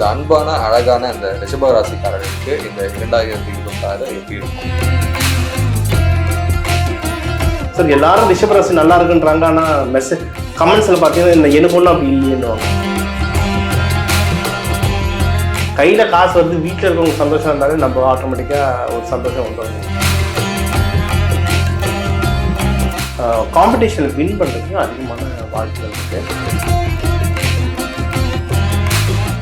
இந்த அன்பான அழகான அந்த ரிஷபராசிக்காரர்களுக்கு இந்த இரண்டாயிரத்தி இருபத்தி ஆறு எப்படி இருக்கும்? சார் எல்லாரும் ரிஷபராசி நல்லா இருக்குன்றாங்க ஆனால் மெசேஜ் கமெண்ட்ஸில் பார்த்தீங்கன்னா இந்த எனக்கு ஒன்றும் அப்படி இல்லைன்னுவாங்க கையில் காசு வந்து வீட்டில் இருக்கவங்க சந்தோஷம் இருந்தாலே நம்ம ஆட்டோமேட்டிக்காக ஒரு சந்தோஷம் வந்துடும் காம்படிஷனில் வின் பண்ணுறதுக்கு அதிகமான வாய்ப்புகள் இருக்குது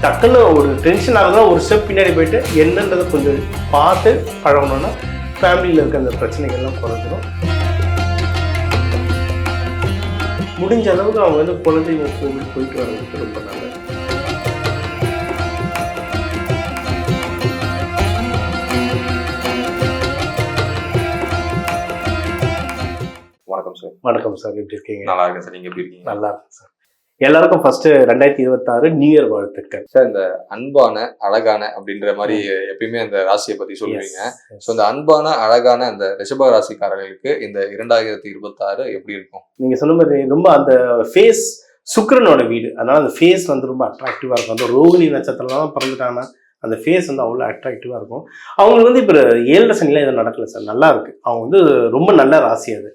டக்குன்னு ஒரு டென்ஷன் ஆகுதுன்னா ஒரு ஸ்டெப் பின்னாடி போயிட்டு என்னன்றதை கொஞ்சம் பார்த்து பழகணும்னா ஃபேமிலியில் இருக்க அந்த பிரச்சனைகள்லாம் குறைஞ்சிரும். முடிஞ்ச அளவுக்கு அவங்க வந்து குலதெய்வம் கோவில் போயிட்டு வர்றதுக்கு ரொம்ப நல்லது. வணக்கம் சார் வணக்கம் சார் எப்படி இருக்கீங்க? நல்லா இருக்கேன் சார் நீங்க எப்படி இருக்கீங்க? நல்லா இருக்கு சார் எல்லாருக்கும் ஃபர்ஸ்ட் ரெண்டாயிரத்தி இருபத்தாறு நியூ இயர் வாழ்த்துக்கள். சார் இந்த அன்பான அழகான அப்படின்ற மாதிரி எப்பயுமே அந்த ராசியை பத்தி சொல்லுவீங்க. ஸோ இந்த அன்பான அழகான அந்த ரிஷப ராசிக்காரர்களுக்கு இந்த இரண்டாயிரத்தி இருபத்தி ஆறு எப்படி இருக்கும்? நீங்க சொன்ன மாதிரி ரொம்ப அந்த ஃபேஸ் சுக்கிரனோட வீடு. அதனால அந்த ஃபேஸ் வந்து ரொம்ப அட்ராக்டிவா இருக்கும். அந்த ரோகிணி நட்சத்திரம்லாம் பிறந்துட்டாங்கன்னா அந்த ஃபேஸ் வந்து அவ்வளோ அட்ராக்டிவாக இருக்கும். அவங்களுக்கு வந்து இப்போ ஏழரை சனிலாம் எதுவும் நடக்கல சார். நல்லா இருக்கு. அவங்க வந்து ரொம்ப நல்ல ராசி அது.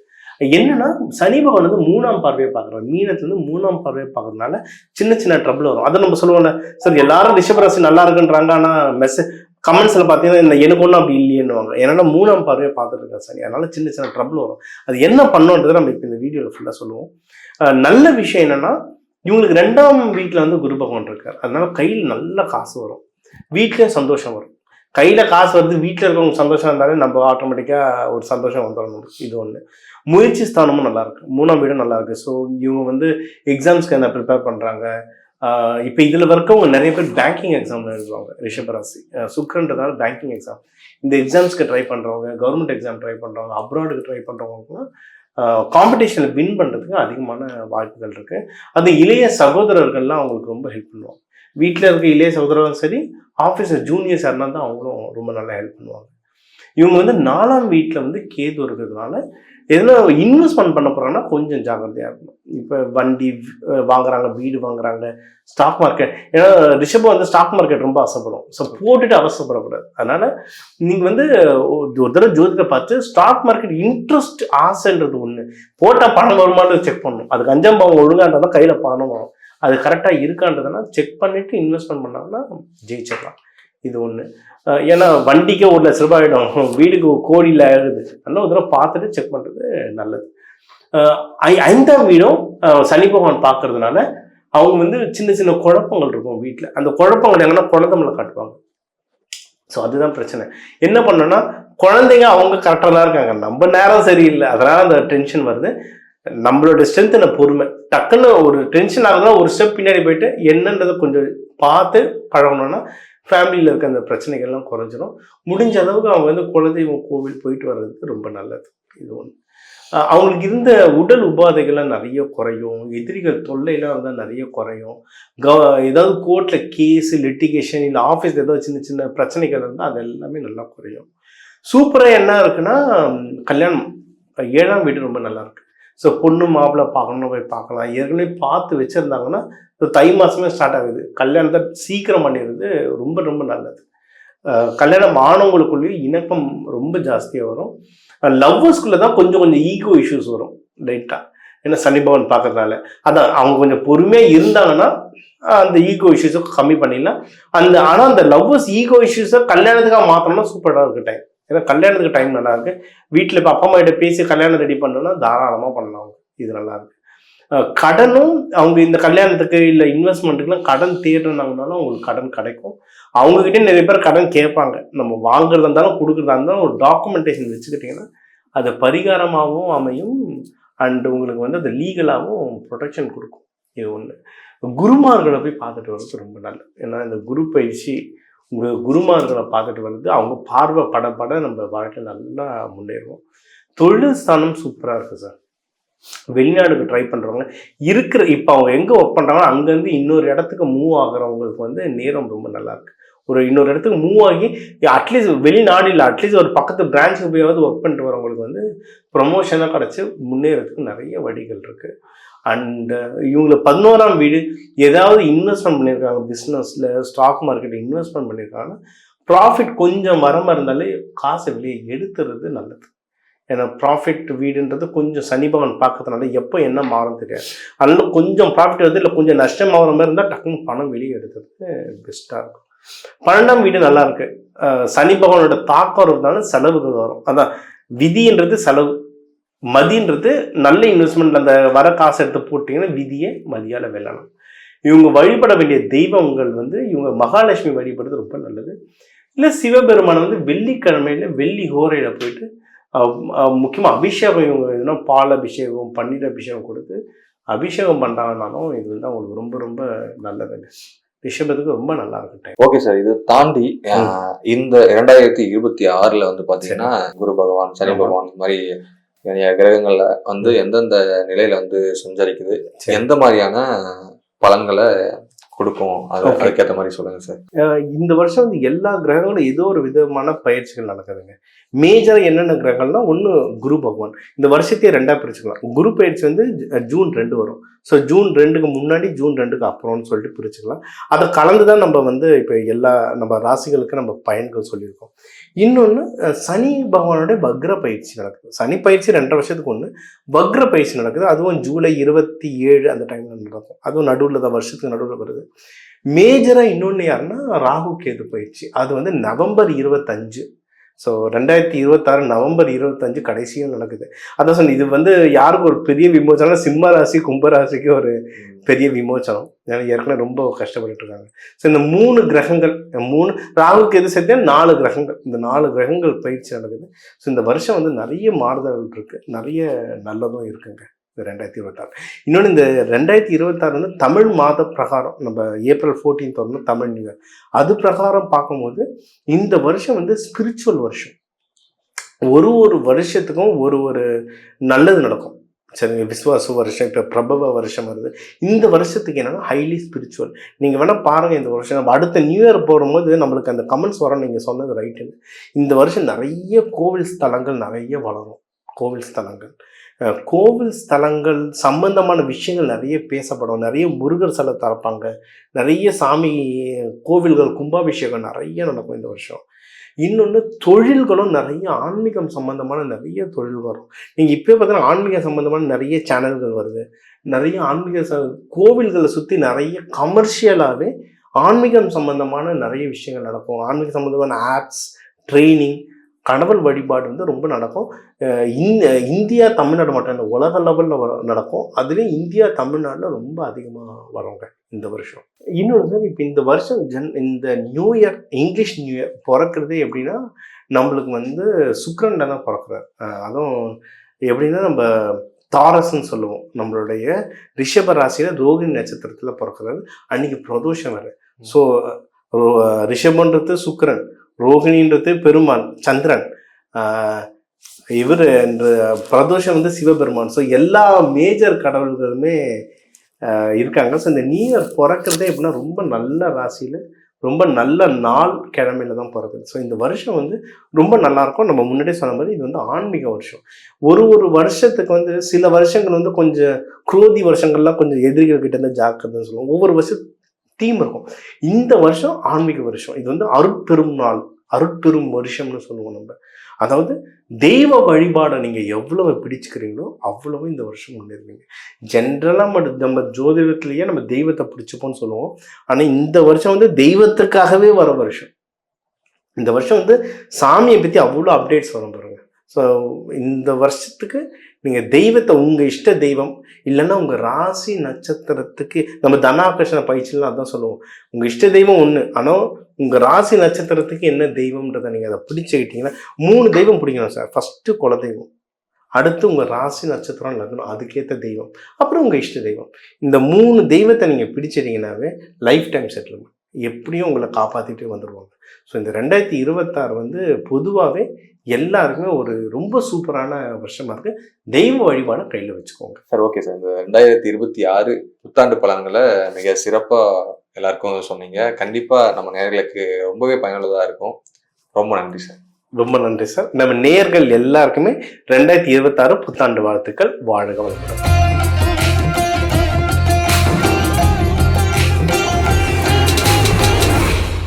என்னன்னா சனி பகவான் வந்து மூணாம் பார்வையை பார்க்குறோம் மீனத்துலேருந்து மூணாம் பார்வையை பார்க்கறதுனால சின்ன சின்ன ட்ரபிள் வரும். அதை நம்ம சொல்லுவோம்ல சார் எல்லாரும் ரிஷபராசி நல்லா இருக்குன்றாங்க ஆனால் மெசேஜ் கமெண்ட்ஸில் பார்த்தீங்கன்னா எனக்கு ஒன்றும் அப்படி இல்லையேன்னுவாங்க. ஏன்னா மூணாம் பார்வையை பார்த்துட்டு இருக்கேன் சனி. அதனால சின்ன சின்ன ட்ரபிள் வரும். அது என்ன பண்ணோன்றதை நம்ம இப்போ இந்த வீடியோவில் ஃபுல்லாக சொல்லுவோம். நல்ல விஷயம் என்னன்னா இவங்களுக்கு ரெண்டாம் வீட்டில் வந்து குரு பகவான் இருக்கார். அதனால கையில் நல்ல காசு வரும். வீட்டிலே சந்தோஷம் வரும். கையில் காசு வந்து வீட்டில் இருக்கவங்க சந்தோஷம் இருந்தாலே நம்ம ஆட்டோமேட்டிக்காக ஒரு சந்தோஷம் வந்துடும் இது ஒன்று முயற்சி ஸ்தானமும் நல்லாயிருக்கு மூணாம் வீடும் நல்லாயிருக்கு ஸோ இவங்க வந்து எக்ஸாம்ஸ்க்கு என்ன ப்ரிப்பேர் பண்ணுறாங்க இப்போ இதில் வரைக்கும் நிறைய பேர் பேங்கிங் எக்ஸாம் எழுதுவாங்க. ரிஷபராசி அஹ் பேங்கிங் எக்ஸாம் இந்த எக்ஸாம்ஸ்க்கு ட்ரை பண்ணுறவங்க கவர்மெண்ட் எக்ஸாம் ட்ரை பண்ணுறவங்க அப்ராடுக்கு ட்ரை பண்ணுறவங்களுக்குலாம் காம்படிஷனில் வின் பண்ணுறதுக்கு அதிகமான வாய்ப்புகள் இருக்குது அது இளைய சகோதரர்கள்லாம் அவங்களுக்கு ரொம்ப ஹெல்ப் பண்ணுவாங்க. வீட்டில் இருக்க இளைய சகோதரரும் சரி ஆஃபீஸர் ஜூனியர்ஸ் யாருனா தான் அவங்களும் ரொம்ப நல்லா ஹெல்ப் பண்ணுவாங்க. இவங்க வந்து நாலாம் வீட்டில் வந்து கேது இருக்கிறதுனால எதுனா இன்வெஸ்ட்மெண்ட் பண்ண போகிறாங்கன்னா கொஞ்சம் ஜாக்கிரதையாக இருக்கணும். இப்போ வண்டி வாங்குறாங்க வீடு வாங்குறாங்க ஸ்டாக் மார்க்கெட் ஏன்னா ரிஷபம் வந்து ஸ்டாக் மார்க்கெட் ரொம்ப ஆசைப்படும். ஸோ போட்டுட்டு அவசரப்படக்கூடாது. அதனால் நீங்கள் வந்து ஒரு தடவை ஜோதிட பார்த்து ஸ்டாக் மார்க்கெட் இன்ட்ரெஸ்ட் ஆசைன்றது ஒன்று போட்டால் பணம் வருமானது செக் பண்ணணும். அதுக்கு அஞ்சாம் பாவம் ஒழுங்காக இருந்தால் தான் கையில் பணம் வரும். அது கரெக்டாக இருக்கான்றதுனா செக் பண்ணிவிட்டு இன்வெஸ்ட்மெண்ட் பண்ணாங்கன்னா ஜெயிச்சிடலாம். இது ஒன்று ஏன்னா வண்டிக்கே ஒரு லட்ச ரூபாய் ஆகிடும் வீடுக்கு கோடியில் ஆயிடுது அதனால ஒரு தடவை பார்த்துட்டு செக் பண்ணுறது நல்லது. ஐ- ஐந்தாம் வீடும் சனி பகவான் பார்க்கறதுனால அவங்க வந்து சின்ன சின்ன குழப்பங்கள் இருக்கும் வீட்டில் அந்த குழப்பங்கள் எங்கன்னா குழந்தைங்களை காட்டுவாங்க. ஸோ அதுதான் பிரச்சனை. என்ன பண்ணோன்னா குழந்தைங்க அவங்க கரெக்டாக தான் இருக்காங்க. நம்ம நேரம் சரியில்லை. அதனால் அந்த டென்ஷன் வருது. நம்மளோட ஸ்ட்ரென்த் பொறுமை. டக்குன்னு ஒரு டென்ஷன் ஆகுதுன்னா ஒரு ஸ்டெப் பின்னாடி போயிட்டு என்னன்றதை கொஞ்சம் பார்த்து பழகணும்னா ஃபேமிலியில் இருக்க அந்த பிரச்சனைகள்லாம் குறைஞ்சிரும். முடிஞ்ச அளவுக்கு அவங்க வந்து குலதெய்வம் கோவில் போயிட்டு வர்றதுக்கு ரொம்ப நல்லது. இது ஒன்று அவங்களுக்கு இருந்த உடல் உபாதைகள்லாம் நிறைய குறையும். எதிரிகள் தொல்லையெல்லாம் இருந்தால் நிறைய குறையும். க ஏதாவது கோர்ட்டில் கேஸு லிட்டிகேஷன் இல்லை ஆஃபீஸ் ஏதாவது சின்ன சின்ன பிரச்சனைகள் இருந்தால் அது எல்லாமே நல்லா குறையும். சூப்பராக என்ன இருக்குன்னா கல்யாணம். ஏழாம் வீடு ரொம்ப நல்லா இருக்கு. ஸோ பொண்ணு மாப்பிள்ளை பார்க்கணும் போய் பார்க்கலாம். ஏற்கனவே பார்த்து வச்சுருந்தாங்கன்னா இப்போ தை மாதமே ஸ்டார்ட் ஆகுது. கல்யாணத்தை சீக்கிரம் பண்ணிடுறது ரொம்ப ரொம்ப நல்லது. கல்யாணம் ஆனவங்களுக்குள்ளேயும் இணக்கம் ரொம்ப ஜாஸ்தியாக வரும். லவ்வர்ஸ்குள்ளே தான் கொஞ்சம் கொஞ்சம் ஈகோ இஷ்யூஸ் வரும் லைட்டாக ஏன்னா சனிபவன் பார்க்கறதுனால. அதான் அவங்க கொஞ்சம் பொறுமையாக இருந்தாங்கன்னா அந்த ஈகோ இஷ்யூஸை கம்மி பண்ணிடலாம். அந்த ஆனால் அந்த லவ்வர்ஸ் ஈகோ இஷ்யூஸை கல்யாணத்துக்காக மாற்றணும்னா சூப்பராக இருக்கு டைம் ஏன்னா கல்யாணத்துக்கு டைம் நல்லா இருக்கு. வீட்டில் இப்போ அப்பா அம்மா கிட்ட பேசி கல்யாணம் ரெடி பண்ணணும்னா தாராளமாக பண்ணலாம் இது நல்லா இருக்கு. கடனும் அவங்க இந்த கல்யாணத்துக்கு இல்லை இன்வெஸ்ட்மெண்ட்டுக்குலாம் கடன் தேடுனாங்கனாலும் அவங்களுக்கு கடன் கிடைக்கும். அவங்ககிட்ட நிறைய பேர் கடன் கேட்பாங்க. நம்ம வாங்குறதா இருந்தாலும் கொடுக்குறதா இருந்தாலும் ஒரு டாக்குமெண்டேஷன் வச்சுக்கிட்டிங்கன்னா அது பரிகாரமாகவும் அமையும். அண்ட் உங்களுக்கு வந்து அது லீகலாகவும் ப்ரொடெக்ஷன் கொடுக்கும். இது ஒன்று குருமார்களை போய் பார்த்துட்டு வர்றது ரொம்ப நல்லது. ஏன்னா இந்த குரு பயிற்சி உங்கள் குருமார்களை பார்த்துட்டு வந்து அவங்க பார்வை பட பட நம்ம வாழ்க்கையில் நல்லா முன்னேறுவோம். தொழில் ஸ்தானம் சூப்பராக இருக்குது சார். வெளிநாடுக்கு ட்ரை பண்ணுறவங்க இருக்கிற இப்போ அவங்க எங்கே ஒர்க் பண்ணுறாங்களோ அங்கேருந்து இன்னொரு இடத்துக்கு மூவ் ஆகுறவங்களுக்கு வந்து நேரம் ரொம்ப நல்லாயிருக்கு ஒரு இன்னொரு இடத்துக்கு மூவ் ஆகி அட்லீஸ்ட் வெளிநாடு இல்லை அட்லீஸ்ட் ஒரு பக்கத்து பிரான்ச்சுக்கு போயாவது ஒர்க் பண்ணிட்டு வரவங்களுக்கு வந்து ப்ரொமோஷனாக கிடச்சி முன்னேறதுக்கு நிறைய வழிகள் இருக்குது அண்ட் uh, இவங்களை பதினோராம் வீடு ஏதாவது இன்வெஸ்ட்மெண்ட் பண்ணியிருக்காங்க பிஸ்னஸில் ஸ்டாக் மார்க்கெட் இன்வெஸ்ட்மெண்ட் பண்ணியிருக்காங்கன்னா ப்ராஃபிட் கொஞ்சம் வரமாக இருந்தாலே காசை வெளியே எடுத்துறது நல்லது. ஏன்னா ப்ராஃபிட் வீடுன்றது கொஞ்சம் சனிபவன் பார்க்கறதுனால எப்போ என்ன மாறும் தெரியாது. அதனால கொஞ்சம் ப்ராஃபிட் வந்து இல்லை கொஞ்சம் நஷ்டம் ஆகிற மாதிரி இருந்தால் டக்குன்னு பணம் வெளியே எடுக்கிறது பெஸ்ட்டாக இருக்கும். பன்னெண்டாம் வீடு நல்லா இருக்கு. சனி பகவானோட தாக்கம் இருந்தாலும் செலவுகள் வரும். அதான் விதின்றது செலவு. மதின்றது நல்ல இன்வெஸ்ட்மெண்ட் அந்த வர காசு எடுத்து போட்டிங்கன்னா விதியை மதியால வெல்லலாம் இவங்க வழிபட வேண்டிய தெய்வங்கள் வந்து இவங்க மகாலட்சுமி வழிபடுறது ரொம்ப நல்லது. இல்லை சிவபெருமானை வந்து வெள்ளிக்கிழமையில வெள்ளி ஹோரையில போயிட்டு முக்கியமாக அபிஷேகம் இவங்க எதுனா பால் அபிஷேகம் பன்னீர் அபிஷேகம் கொடுத்து அபிஷேகம் பண்ணுறாங்கனாலும் இது வந்து அவங்களுக்கு ரொம்ப ரொம்ப நல்லதுங்க ரிஷபத்துக்கு ரொம்ப நல்லா இருக்கும் டைம் ஓகே சார் இது தாண்டி இந்த இரண்டாயிரத்தி இருபத்தி ஆறுல வந்து பாத்தீங்கன்னா குரு பகவான் சனி. பகவான் இந்த மாதிரி கிரகங்கள்ல வந்து எந்தெந்த நிலையில வந்து சஞ்சரிக்குது சரி. எந்த மாதிரியான பலன்களை கொடுக்கும்? அது. அதுக்கேற்ற மாதிரி சொல்லுங்க சார். இந்த வருஷம் வந்து எல்லா கிரகங்களும் ஏதோ ஒரு விதமான பயிற்சிகள் நடக்குதுங்க. மேஜராக என்னென்ன கிரகங்கள்னா ஒன்று குரு பகவான். இந்த வருஷத்தையே ரெண்டாக பிரிச்சுக்கலாம். குரு பயிற்சி வந்து ஜூன் ரெண்டு வரும். ஸோ ஜூன் ரெண்டுக்கு முன்னாடி ஜூன் ரெண்டுக்கு அப்புறம்னு சொல்லிட்டு பிரிச்சுக்கலாம். அதை கலந்து தான் நம்ம வந்து இப்போ எல்லா நம்ம ராசிகளுக்கு நம்ம பயன்கள் சொல்லியிருக்கோம். இன்னொன்று சனி பகவானோட வக்ர பயிற்சி நடக்குது. சனி பயிற்சி ரெண்டரை வருஷத்துக்கு ஒன்று வக்ர பயிற்சி நடக்குது. அதுவும் ஜூலை இருபத்தி ஏழு அந்த டைமில் நடக்கும். அதுவும் நடுவில் தான் வருஷத்துக்கு நடுவில் வருது. மேஜராக இன்னொன்று யாருன்னா ராகு கேது பயிற்சி. அது வந்து நவம்பர் இருபத்தஞ்சு. ஸோ ரெண்டாயிரத்தி இருபத்தாறு நவம்பர் இருபத்தஞ்சு கடைசியும் நடக்குது. அதான் சொன்னேன் இது வந்து யாருக்கு ஒரு பெரிய விமோச்சனம் சிம்ம ராசி கும்பராசிக்கு ஒரு பெரிய விமோச்சனம் ஏன்னா ஏற்கனவே ரொம்ப கஷ்டப்பட்டு இருக்காங்க ஸோ இந்த மூணு கிரகங்கள் மூணு ராகுக்கு எது சேர்த்தா நாலு கிரகங்கள். இந்த நாலு கிரகங்கள் பயிற்சி நடக்குது. ஸோ இந்த வருஷம் வந்து நிறைய மாறுதல்கள் இருக்குது நிறைய நல்லதும் இருக்குங்க. இந்த ரெண்டாயிரத்தி இருபத்தாறு. இன்னொன்று இந்த ரெண்டாயிரத்தி இருபத்தாறு வந்து தமிழ் மாத பிரகாரம் நம்ம ஏப்ரல் ஃபோர்டீன்த் வரணும் தமிழ் நியூ இயர் அது பிரகாரம் பார்க்கும்போது இந்த வருஷம் வந்து ஸ்பிரிச்சுவல் வருஷம். ஒரு ஒரு வருஷத்துக்கும் ஒரு ஒரு நல்லது நடக்கும். சரிங்க விஸ்வாச வருஷம் இப்போ பிரபவ வருஷம் வருது. இந்த வருஷத்துக்கு என்னன்னா ஹைலி ஸ்பிரிச்சுவல் நீங்கள் வேணால் பாருங்கள் இந்த வருஷம். நம்ம அடுத்த நியூ இயர் போடும்போது நம்மளுக்கு அந்த கமெண்ட்ஸ் வரும். நீங்கள் சொன்னது ரைட்டுங்க இந்த வருஷம் நிறைய கோவில் ஸ்தலங்கள் நிறைய வளரும். கோவில் ஸ்தலங்கள். கோவில் ஸ்தலங்கள் சம்பந்தமான விஷயங்கள் நிறைய பேசப்படும். நிறைய முருகர் சிலை திறப்பாங்க. நிறைய சாமி கோவில்கள் கும்பாபிஷேகம் நிறைய நடக்கும் இந்த வருஷம். இன்னொன்று தொழில்களும் நிறைய ஆன்மீகம் சம்பந்தமான நிறைய தொழில் வரும். நீங்கள் இப்போ பார்த்தீங்கன்னா ஆன்மீக சம்பந்தமான நிறைய சேனல்கள் வருது. நிறைய ஆன்மீக ச கோவில்களை சுற்றி நிறைய கமர்ஷியலாகவே ஆன்மீகம் சம்பந்தமான நிறைய விஷயங்கள் நடக்கும். ஆன்மீக சம்பந்தமான ஆப்ஸ் ட்ரைனிங் கடவுள் வழிபாடு வந்து ரொம்ப நடக்கும். இந்தியா தமிழ்நாடு மட்டும் இல்லை உலக லெவலில் நடக்கும். அதுலேயும் இந்தியா தமிழ்நாட்டில் ரொம்ப அதிகமாக வருங்க இந்த வருஷம். இன்னொன்று சார் இப்போ இந்த வருஷம் ஜன் இந்த new year English new year பிறக்கிறதே எப்படின்னா நம்மளுக்கு வந்து சுக்கிரன்ல தான் பிறக்கிறார். அதுவும் எப்படின்னா நம்ம தாரஸ்ன்னு சொல்லுவோம். நம்மளுடைய ரிஷப ராசியில் ரோகிணி நட்சத்திரத்தில் பிறக்கிறாரு. அன்னைக்கு பிரதோஷம் வேறு. ஸோ ரிஷபன்றது சுக்கிரன். ரோகிணின்றது பெருமான் சந்திரன். இவர் என்று பிரதோஷம் வந்து சிவபெருமான். ஸோ எல்லா மேஜர் கடவுள்களுமே இருக்காங்க. ஸோ இந்த நியூ இயர் பிறக்கிறதே எப்படின்னா ரொம்ப நல்ல ராசியில் ரொம்ப நல்ல நாள் கிழமையில தான் பிறக்குது. ஸோ இந்த வருஷம் வந்து ரொம்ப நல்லாயிருக்கும் நம்ம முன்னாடியே சொன்ன மாதிரி இது வந்து ஆன்மீக வருஷம். ஒரு ஒரு வருஷத்துக்கு வந்து சில வருஷங்கள் வந்து கொஞ்சம் குரோதி வருஷங்கள்லாம் கொஞ்சம் எதிரிகள் கிட்ட இருந்து ஜாக்கிரதைன்னு சொல்லுவோம். ஒவ்வொரு வருஷம் தீம் இருக்கும். இந்த வருஷம் ஆன்மீக வருஷம். இது வந்து அருட்பெரும் நாள் அருட்பெரும் வருஷம்னு சொல்லுவோம் நம்ம. அதாவது தெய்வ வழிபாடை நீங்கள் எவ்வளவு பிடிச்சுக்கிறீங்களோ அவ்வளவு இந்த வருஷம் முன்னேறுவீங்க. ஜென்ரலாக நம்ம ஜோதிடத்துலேயே நம்ம தெய்வத்தை பிடிச்சிப்போம்னு சொல்லுவோம். ஆனால் இந்த வருஷம் வந்து தெய்வத்துக்காகவே வர வருஷம். இந்த வருஷம் வந்து சாமியை பற்றி அவ்வளோ அப்டேட்ஸ் வரும் பாருங்க ஸோ இந்த வருஷத்துக்கு நீங்கள் தெய்வத்தை உங்கள் இஷ்ட தெய்வம் இல்லைன்னா உங்கள் ராசி நட்சத்திரத்துக்கு நம்ம தனாகர்ஷண பயிற்சிலாம் அதான் சொல்லுவோம். உங்கள் இஷ்ட தெய்வம் ஒன்று ஆனால் உங்கள் ராசி நட்சத்திரத்துக்கு என்ன தெய்வம்ன்றதை நீங்கள் அதை பிடிச்சிக்கிட்டீங்கன்னா மூணு தெய்வம் பிடிக்கணும் சார். ஃபஸ்ட்டு குல தெய்வம் அடுத்து உங்கள் ராசி நட்சத்திரம் லக்னம் அதுக்கேற்ற தெய்வம் அப்புறம் உங்கள் இஷ்ட தெய்வம். இந்த மூணு தெய்வத்தை நீங்கள் பிடிச்சிட்டீங்கன்னாவே லைஃப் டைம் செட்டில்மெண்ட் எப்படியும் உங்களை காப்பாற்றிட்டு வந்துடுவாங்க ஸோ இந்த ரெண்டாயிரத்தி இருபத்தாறு வந்து பொதுவாகவே எல்லாருக்குமே ஒரு ரொம்ப சூப்பரான வருஷமா இருக்கு. தெய்வ வழிபாடை கையில் வச்சுக்கோங்க. சார் ஓகே சார் இந்த ரெண்டாயிரத்தி இருபத்தி ஆறு புத்தாண்டு பலன்களை மிக சிறப்பா எல்லாருக்கும் சொன்னீங்க. கண்டிப்பா நம்ம நேர்களுக்கு ரொம்பவே பயனுள்ளதா இருக்கும். ரொம்ப நன்றி சார் ரொம்ப நன்றி சார் நம்ம நேர்கள் எல்லாருக்குமே ரெண்டாயிரத்தி இருபத்தாறு புத்தாண்டு வாழ்த்துக்கள். வாழ்க வளமுடன்.